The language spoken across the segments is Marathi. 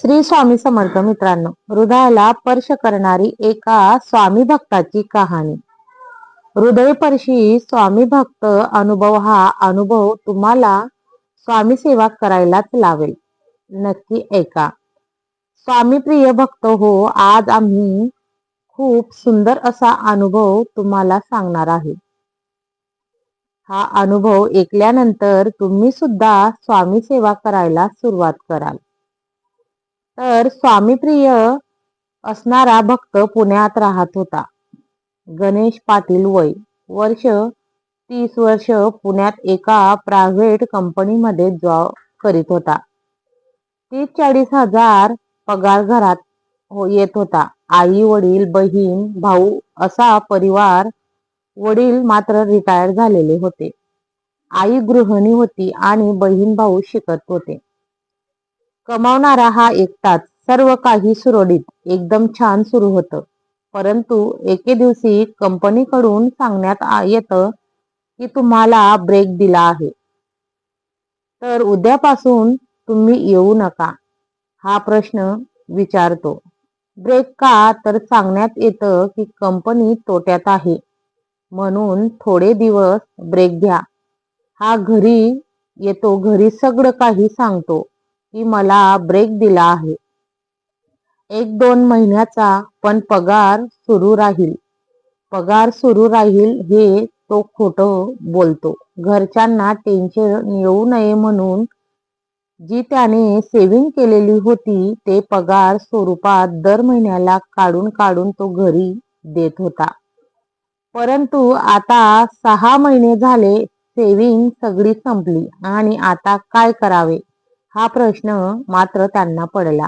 श्री स्वामी समर्थ मित्रांनो हृदयाला स्पर्श करणारी एका स्वामी भक्ताची कहाणी. हृदयपर्शी स्वामी भक्त अनुभव हा अनुभव तुम्हाला स्वामी सेवा करायलाच लावेल. नक्की ऐका. स्वामी प्रिय भक्त हो आज आम्ही खूप सुंदर असा अनुभव तुम्हाला सांगणार आहे. हा अनुभव ऐकल्यानंतर तुम्ही सुद्धा स्वामी सेवा करायला सुरुवात कराल. तर स्वामीप्रिय असणारा भक्त पुण्यात राहत होता. गणेश पाटील वय वर्ष तीस वर्ष पुण्यात एका प्रायव्हेट कंपनीमध्ये जॉब करीत होता. तीस चाळीस हजार पगार घरात हो येत होता. आई वडील बहीण भाऊ असा परिवार वडील मात्र रिटायर झालेले होते. आई गृहिणी होती आणि बहीण भाऊ शिकत होते. कमावणारा हा एकटाच सर्व काही सुरळीत एकदम छान सुरू होतं. परंतु एके दिवशी कंपनीकडून सांगण्यात येतं की तुम्हाला ब्रेक दिला आहे. तर उद्यापासून तुम्ही येऊ नका हा प्रश्न विचारतो. ब्रेक का? तर सांगण्यात येतं की कंपनी तोट्यात आहे. म्हणून थोडे दिवस ब्रेक घ्या. हा घरी येतो घरी सगळं काही सांगतो. की मला ब्रेक दिला आहे. एक दोन महिन्याचा पण पगार सुरू राहील. पगार सुरू राहील हे तो खोट बोलतो. घरच्यांना टेन्शन येऊ नये म्हणून जी त्याने सेव्हिंग केलेली होती ते पगार स्वरूपात दर महिन्याला काढून काढून तो घरी देत होता. परंतु आता सहा महिने झाले सेव्हिंग सगळी संपली. आणि आता काय करावे? हा प्रश्न मात्र त्यांना पडला.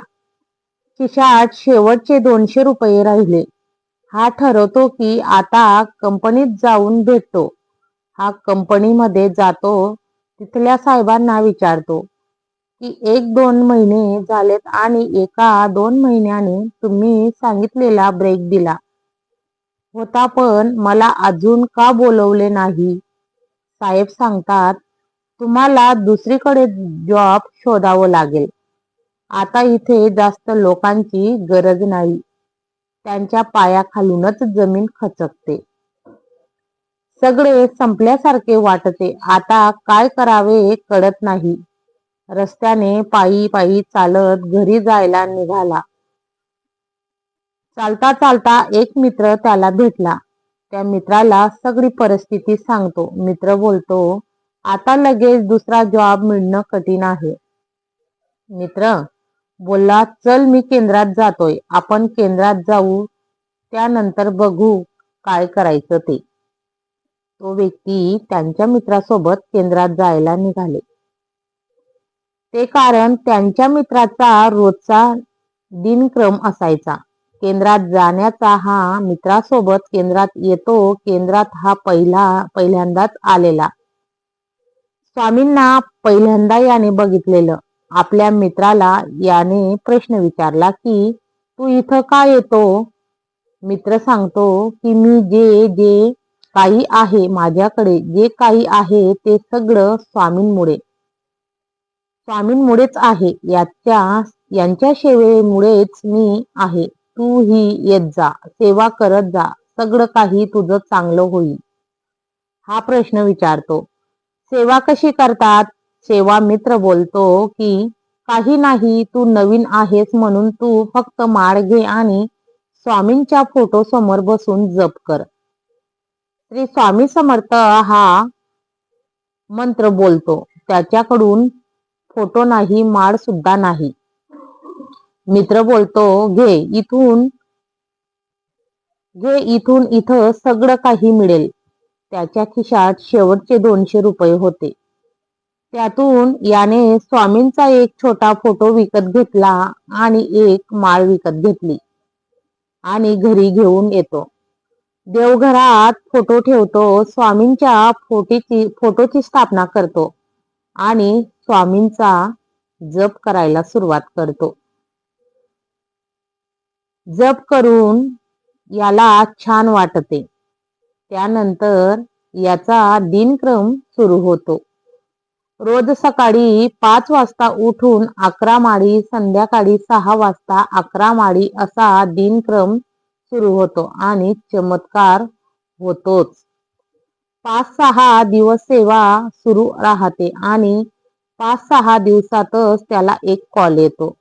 खिशात शेवटचे दोनशे रुपये राहिले. हा ठरवतो की आता कंपनीत जाऊन भेटतो. हा कंपनीमध्ये जातो तिथल्या साहेबांना विचारतो की एक दोन महिने झालेत आणि एका दोन महिन्याने तुम्ही सांगितलेला ब्रेक दिला. होता पण मला अजून का बोलवले नाही? साहेब सांगतात तुम्हाला दुसरीकडे जॉब शोधावं लागेल. आता इथे जास्त लोकांची गरज नाही. त्यांच्या पायाखालूनच जमीन खचकते. सगळे संपल्यासारखे वाटते. आता काय करावे कळत नाही. रस्त्याने पायी पायी चालत घरी जायला निघाला. चालता चालता एक मित्र त्याला भेटला. त्या मित्राला सगळी परिस्थिती सांगतो. मित्र बोलतो आता लगेच दुसरा जॉब मिळणं कठीण आहे. मित्र बोलला चल मी केंद्रात जातोय. आपण केंद्रात जाऊ त्यानंतर बघू काय करायचं ते. तो व्यक्ती त्यांच्या मित्रासोबत केंद्रात जायला निघाले. ते कारण त्यांच्या मित्राचा रोजचा दिनक्रम असायचा. केंद्रात जाण्याचा हा मित्रासोबत केंद्रात येतो. केंद्रात हा पहिला पहिल्यांदाच आलेला. स्वामींना पहिल्यांदा याने बघितलेलं. आपल्या मित्राला याने प्रश्न विचारला की तू इथं का येतो? मित्र सांगतो की मी जे जे काही आहे माझ्याकडे जे काही आहे ते सगळं स्वामींमुळे. स्वामींमुळेच आहे. याच्या यांच्या सेवेमुळेच मी आहे. तू ही येत जा सेवा करत जा सगळं काही तुझं चांगलं होईल. हा प्रश्न विचारतो. सेवा कशी करतात? सेवा मित्र बोलतो की काही नाही तू नवीन आहेस म्हणून तू फक्त माळ घे आणि स्वामींच्या फोटो समोर बसून जप कर. श्री स्वामी समर्थ हा मंत्र बोलतो. त्याच्याकडून फोटो नाही माळ सुद्धा नाही. मित्र बोलतो घे इथून घे इथून इथं सगळं काही मिळेल. त्याच्या खिशात शेवटचे दोनशे रुपये होते. त्यातून याने स्वामींचा एक छोटा फोटो विकत घेतला आणि एक माळ विकत घेतली. आणि घरी घेऊन येतो. देवघरात फोटो ठेवतो स्वामींच्या फोटीची फोटोची स्थापना करतो आणि स्वामींचा जप करायला सुरुवात करतो. जप करून याला छान वाटते. त्यानंतर याचा दिनक्रम सुरू होतो. रोज सकाळी पाच वाजता उठून अकरा माळी संध्याकाळी सहा वाजता अकरा माळी असा दिनक्रम सुरू होतो आणि चमत्कार होतोच. पाच सहा दिवस सेवा सुरू राहते आणि पाच सहा दिवसातच त्याला एक कॉल येतो.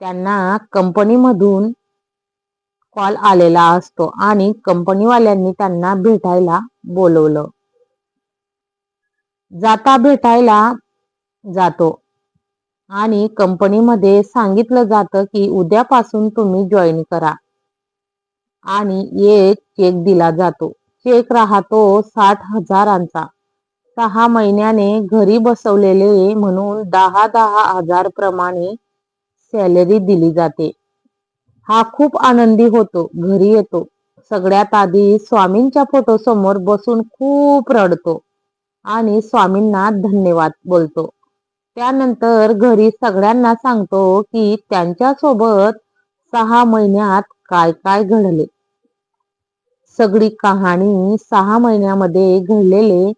त्यांना कंपनीमधून कॉल आलेला असतो आणि कंपनीवाल्यांनी त्यांना भेटायला बोलवलं. जाता भेटायला जातो. आणि कंपनीमध्ये सांगितलं जातं की उद्यापासून तुम्ही जॉईन करा. आणि एक चेक दिला जातो. चेक राहतो साठ हजारांचा. सहा महिन्याने घरी बसवलेले म्हणून दहा दहा हजार प्रमाणे सॅलरी दिली जाते. हा खूप आनंदी होतो घरी येतो. सगळ्यात आधी स्वामींच्या फोटो समोर बसून खूप रडतो आणि स्वामींना धन्यवाद बोलतो. त्यानंतर घरी सगळ्यांना सांगतो की त्यांच्यासोबत सहा महिन्यात काय काय घडले. सगळी कहाणी सहा महिन्यामध्ये घडलेले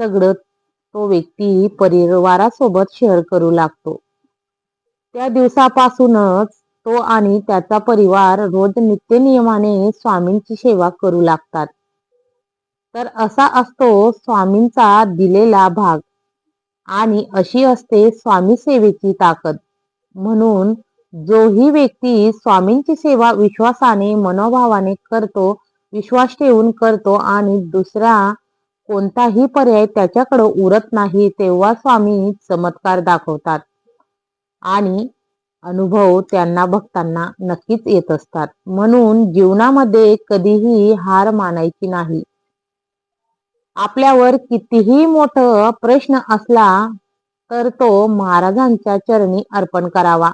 सगळं तो व्यक्ती परिवारासोबत शेअर करू लागतो. त्या दिवसापासूनच तो आणि त्याचा परिवार रोज नित्यनियमाने स्वामींची सेवा करू लागतात. तर असा असतो स्वामींचा दिलेला भाग. आणि अशी असते स्वामी सेवेची ताकद. म्हणून जोही व्यक्ती स्वामींची सेवा विश्वासाने मनोभावाने करतो विश्वास ठेवून करतो आणि दुसरा कोणताही पर्याय त्याच्याकडे उरत नाही तेव्हा स्वामी चमत्कार दाखवतात. आणि अनुभव त्यांना भक्तांना नक्कीच येत असतात. म्हणून जीवनामध्ये कधीही हार मानायची नाही. आपल्यावर कितीही मोठं प्रश्न असला तर तो महाराजांच्या चरणी अर्पण करावा.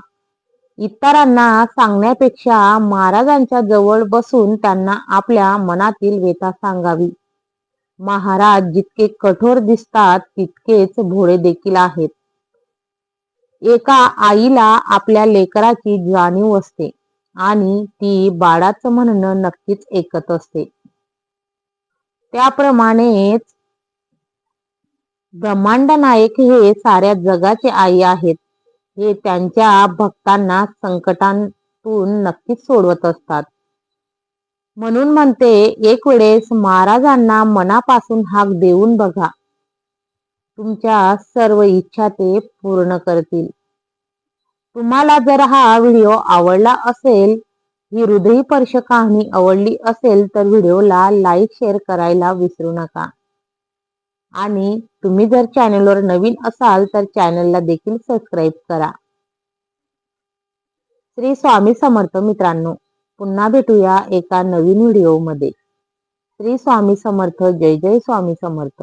इतरांना सांगण्यापेक्षा महाराजांच्या जवळ बसून त्यांना आपल्या मनातील व्यथा सांगावी. महाराज जितके कठोर दिसतात तितकेच भोळे देखील आहेत. एका आईला आपल्या लेकराची जाणीव असते आणि ती बाळाचं म्हणणं नक्कीच ऐकत असते. त्याप्रमाणेच ब्रह्मांड नायक हे साऱ्या जगाचे आई आहेत. हे त्यांच्या भक्तांना संकटांतून नक्कीच सोडवत असतात. म्हणून म्हणते एक वेळेस महाराजांना मनापासून हाक देऊन बघा. तुमच्या सर्व इच्छा ते पूर्ण करतील. तुम्हाला जर हा व्हिडिओ आवडला असेल ही हृदयपर्श कहाणी आवडली असेल तर व्हिडिओला लाईक शेअर करायला विसरू नका. आणि तुम्ही जर चॅनलवर नवीन असाल तर चॅनलला देखील सबस्क्राईब करा. श्री स्वामी समर्थ मित्रांनो पुन्हा भेटूया एका नवीन व्हिडिओमध्ये. श्री स्वामी समर्थ जय जय स्वामी समर्थ.